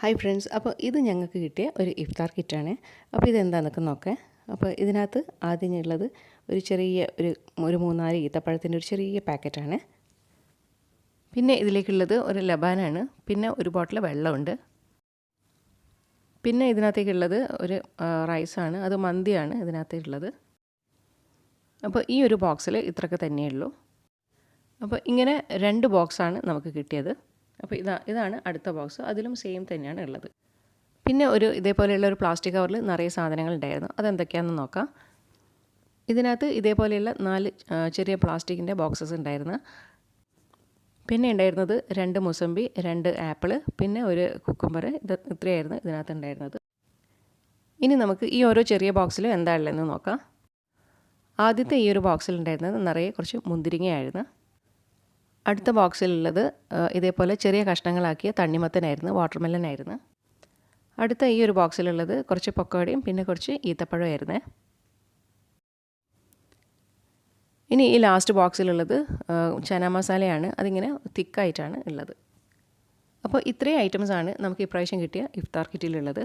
Hi friends അപ്പോൾ ഇത് ഞങ്ങൾക്ക് കിട്ടിയ ഒരു ഇഫ്താർ കിറ്റാണ്. അപ്പോൾ ഇതെന്താണെന്നൊക്കെ നോക്കാം. അപ്പോൾ ഇതിനകത്ത് ആദ്യം ഉള്ളത് ഒരു ചെറിയ ഒരു ഒരു മൂന്നാൽ ഈത്തപ്പഴത്തിന്റെ ഒരു ചെറിയ പാക്കറ്റാണ്. പിന്നെ ഇതിലേക്കുള്ളത് ഒരു ലബാനാണ്. പിന്നെ ഒരു ബോട്ടിൽ വെള്ളമുണ്ട്. പിന്നെ ഇതിനകത്തേക്കുള്ളത് ഒരു റൈസാണ്. അത് മന്തിയാണ് ഇതിനകത്തേക്കുള്ളത്. അപ്പോൾ ഈ ഒരു ബോക്സിൽ ഇത്രയൊക്കെ തന്നെയുള്ളൂ അപ്പോൾ ഇങ്ങനെ രണ്ട് ബോക്സാണ് നമുക്ക് കിട്ടിയത്. അപ്പോൾ ഇതാ ഇതാണ് അടുത്ത ബോക്സ് അതിലും സെയിം തന്നെയാണ് ഉള്ളത്. പിന്നെ ഒരു ഇതേപോലെയുള്ള ഒരു പ്ലാസ്റ്റിക് കവറിൽ നിറയെ സാധനങ്ങൾ ഉണ്ടായിരുന്നു. അതെന്തൊക്കെയാണെന്ന് നോക്കാം. ഇതിനകത്ത് ഇതേപോലെയുള്ള നാല് ചെറിയ പ്ലാസ്റ്റിക്കിന്റെ ബോക്സസ് ഉണ്ടായിരുന്നു. പിന്നെ ഉണ്ടായിരുന്നത് രണ്ട് മുസമ്പി രണ്ട് ആപ്പിൾ പിന്നെ ഒരു കുക്കുംബർ ഇത് ഇത്രയായിരുന്നു ഇതിനകത്ത് ഉണ്ടായിരുന്നത്. ഇനി നമുക്ക് ഈ ഓരോ ചെറിയ ബോക്സിലും എന്താ ഉള്ളതെന്ന് നോക്കാം. ആദ്യത്തെ ഈ ഒരു ബോക്സിൽ ഉണ്ടായിരുന്നത് നിറയെ കുറച്ച് മുന്തിരിങ്ങയായിരുന്നു. അടുത്ത ബോക്സിലുള്ളത് ഇതേപോലെ ചെറിയ കഷ്ണങ്ങളാക്കിയ തണ്ണിമത്തനായിരുന്നു വാട്ടർമെലൻ ആയിരുന്നു അടുത്ത ഈ ഒരു ബോക്സിലുള്ളത് കുറച്ച് പൊക്കോടയും പിന്നെ കുറച്ച് ഈത്തപ്പഴമായിരുന്നു. ഇനി ഈ ലാസ്റ്റ് ബോക്സിലുള്ളത് ചന മസാലയാണ്. അതിങ്ങനെ തിക്കായിട്ടാണ് ഉള്ളത്. അപ്പോൾ ഇത്രയും ഐറ്റംസാണ് നമുക്ക് ഇപ്രാവശ്യം കിട്ടിയ ഇഫ്താർ കിറ്റിലുള്ളത്.